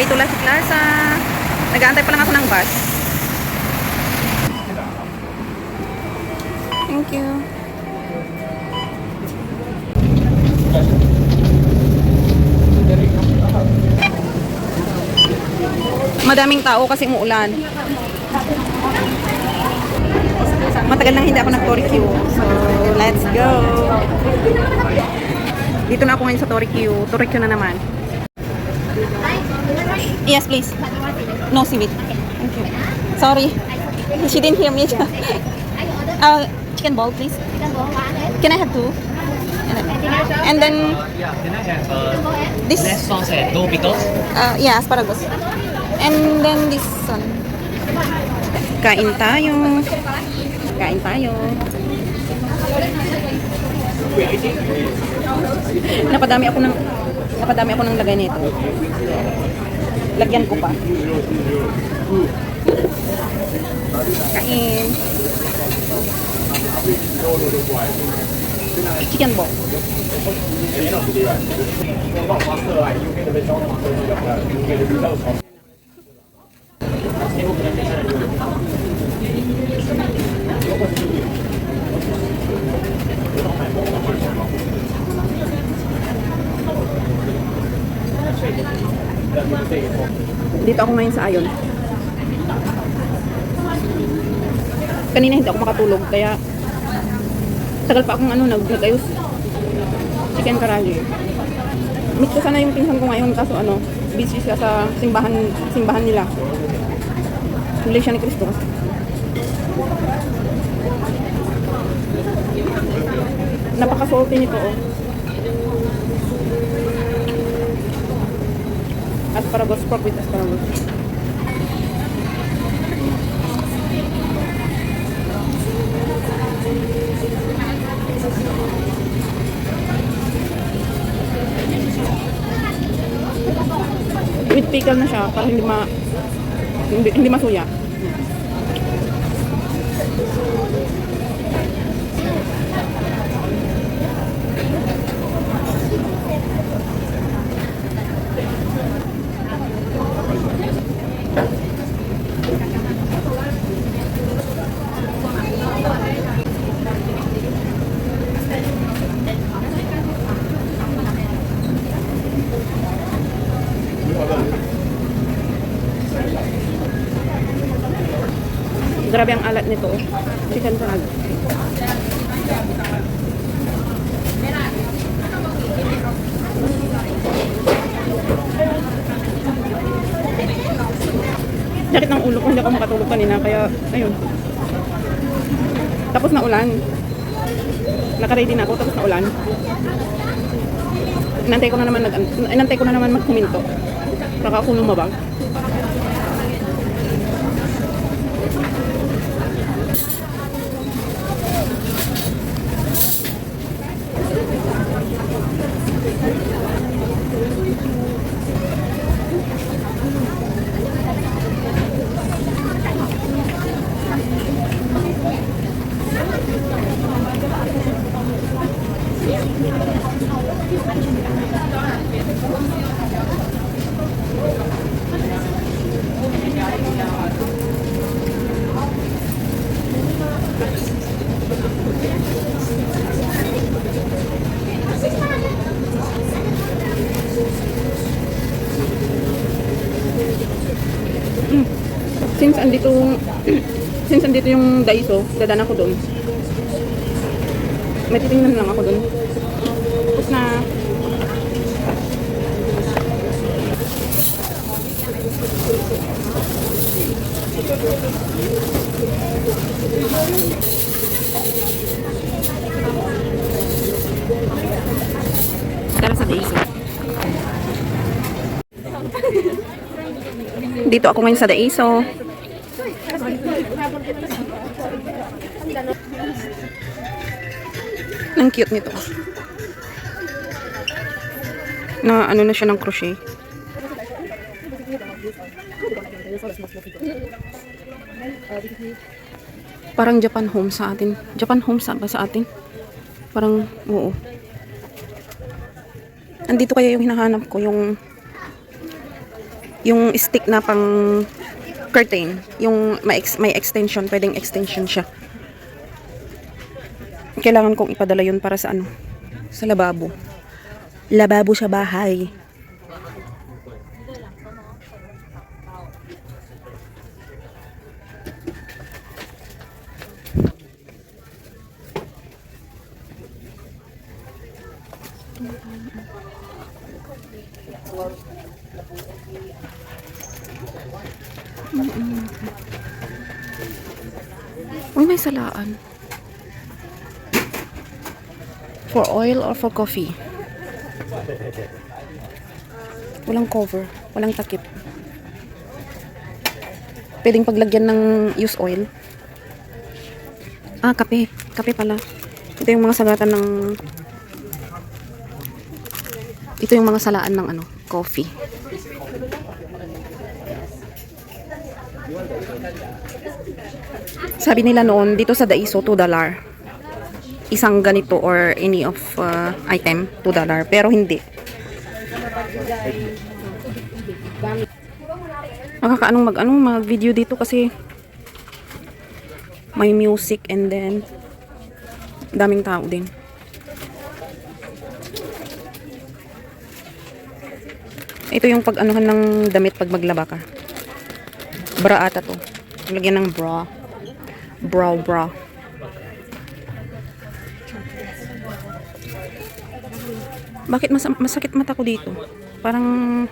way to Lasik Plaza. Nag-aantay pa lang ako ng bus. Thank you. Madaming tao kasi umuulan. Matagal nang hindi ako nag-Torikyo. So, let's go. Dito na ako ngayon sa Torikyo. Torikyo na naman. Yes, please. No seaweed. Thank you. Sorry. She didn't hear me. uh, chicken ball, please. Can I have two? And then Yeah, can I have uh, this, less sauce and no pickles? uh, yeah, asparagus. And then this one. Kain tayo. Kain tayo. Napadami ako ng napadami ako ng lagay nito. Lagyan ko pa. Kain. Chicken ball. Thank you. Dito ako ngayon sa Ayon. Kanina hindi ako makatulog kaya tagal pa akong ano nag nagayos. Chicken karahi. Meet ko sana yung pinsan ko ngayon kaso ano, busy siya sa simbahan simbahan nila. Iglesia ni Cristo kasi. Napaka-salty nito oh. Asparagus, pork with asparagus. With pickle na siya para hindi ma hindi, hindi masuya. Grabe ang alat nito. oh. Chicken frog. Sakit ng ulo ko, hindi ako makatulog kanina, kaya, ayun. Tapos na ulan. Nakaready na ako, tapos na ulan. Inantay ko na naman, nag, inantay ko na naman magkuminto. Baka ako lumabag. Since andito since andito yung Daiso, dadaan ako doon. May titingnan lang ako doon. Tapos na Tara sa Daiso. Dito ako ngayon sa Daiso. Ang cute nito. Na ano na siya ng crochet. Parang Japan home sa atin. Japan home sa sa atin? Parang oo. Andito kaya yung hinahanap ko yung Yung stick na pang curtain. Yung may, ex- may extension. Pwedeng extension siya. Kailangan kong ipadala yun para sa ano? Sa lababo. Lababo sa bahay. Uy, may salaan. For oil or for coffee? Walang cover. Walang takip. Pwedeng paglagyan ng use oil. Ah, kape. Kape pala. Ito yung mga sagatan ng... Ito yung mga salaan ng ano, coffee. Sabi nila noon, dito sa Daiso, 2 dollar. Isang ganito or any of uh, item, 2 dollar. Pero hindi. Makakaanong mag anong mag video dito kasi may music and then daming tao din. Ito yung pag anuhan ng damit pag maglaba ka. Bra ata to. Lagyan ng bra. Bra, bra. Bakit mas masakit mata ko dito? Parang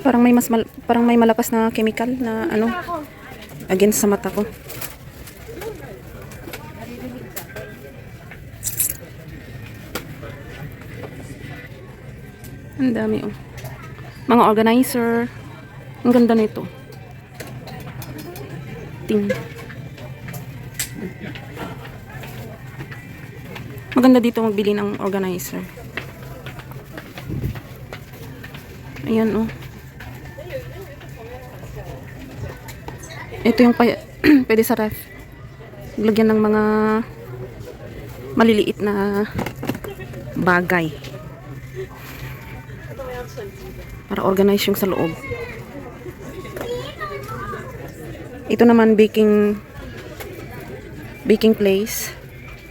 Parang may mas mal- parang may malakas na chemical na ano against sa mata ko. Ang dami oh. Mga organizer. Ang ganda nito. Ting. Maganda dito magbili ng organizer. Ayan oh. Ito yung pwede sa ref. Lagyan ng mga maliliit na bagay. Para organize yung sa loob. Ito naman baking baking place.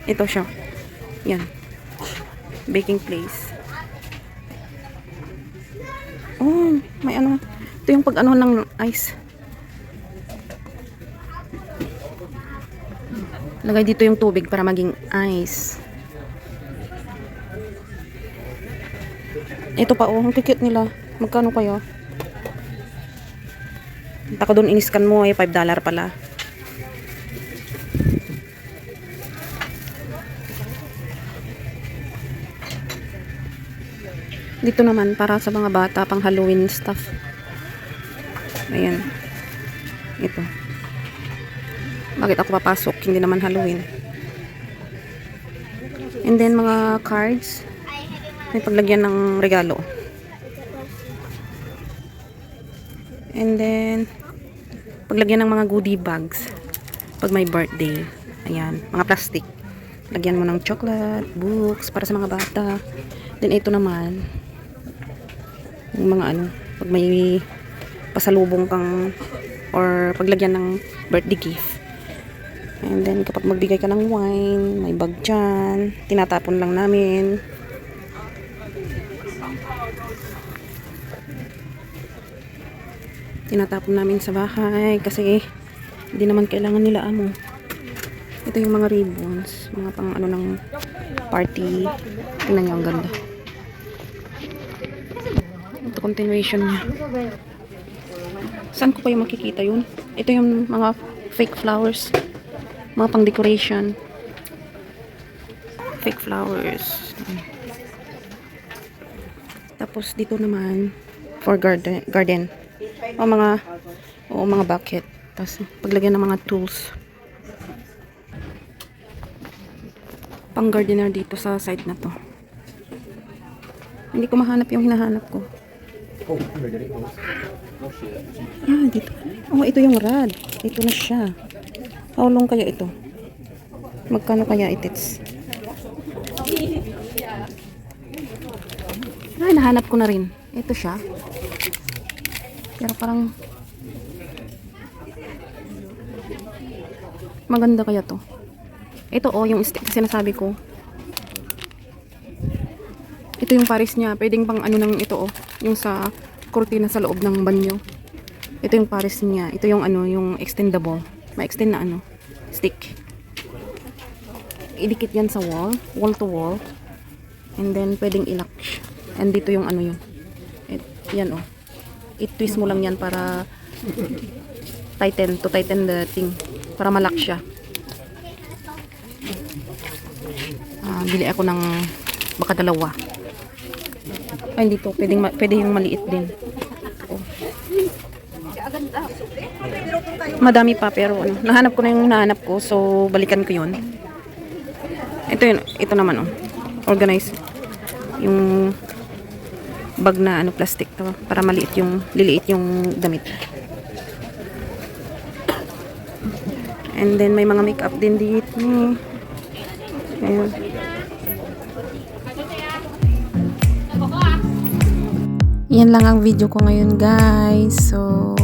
Ito siya. Yan. Baking place. Oh, may ano. Ito yung pag ano ng ice. Lagay dito yung tubig para maging ice. Ito pa oh, ang cute nila. Magkano kaya? Taka doon iniskan mo ay 5 dollar pala. Dito naman para sa mga bata pang Halloween stuff. Ayan. Ito. Bakit ako papasok? Hindi naman Halloween. And then mga cards. May paglagyan ng regalo. And then paglagyan ng mga goodie bags pag may birthday. Ayan, mga plastic. Lagyan mo ng chocolate, books para sa mga bata. Then ito naman yung mga ano, pag may pasalubong kang or paglagyan ng birthday gift. And then, kapag magbigay ka ng wine, may bag dyan, tinatapon lang namin. Tinatapon namin sa bahay kasi hindi naman kailangan nila amo. Ito yung mga ribbons, mga pang ano ng party. Tingnan niyo ang ganda. Continuation niya. Saan ko yung makikita yun? Ito yung mga fake flowers. Mga pang decoration. Fake flowers. Tapos dito naman for garden. garden. O mga o mga bucket. Tapos paglagyan ng mga tools. Pang gardener dito sa side na to. Hindi ko mahanap yung hinahanap ko. Ah, dito. Oh, ito yung rad. Ito na siya. How long kaya ito? Magkano kaya itits? Ay, nahanap ko na rin. Ito siya. Pero parang... Maganda kaya to. Ito oh, yung stick na sinasabi ko. Ito yung pares niya. Pwedeng pang ano nang ito oh. Yung sa kurtina sa loob ng banyo. Ito yung pares niya. Ito yung ano, yung extendable. Ma-extend na ano, stick. Idikit yan sa wall. Wall to wall. And then, pwedeng ilak. And dito yung ano yun. It, yan oh. I-twist mo lang yan para tighten, to tighten the thing. Para malak siya. Ah, bili ako ng baka dalawa. Ay, hindi to. Pwedeng, pwede yung maliit din. Oh. Madami pa pero ano, nahanap ko na yung nahanap ko so balikan ko yun. Ito yun, ito naman oh. Organize. Yung bag na ano plastic to para maliit yung liliit yung damit. And then may mga makeup din dito. Ayun. Yan lang ang video ko ngayon guys. So,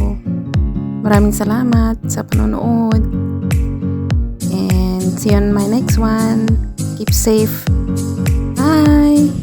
maraming salamat sa panonood. And see you on my next one. Keep safe. Bye!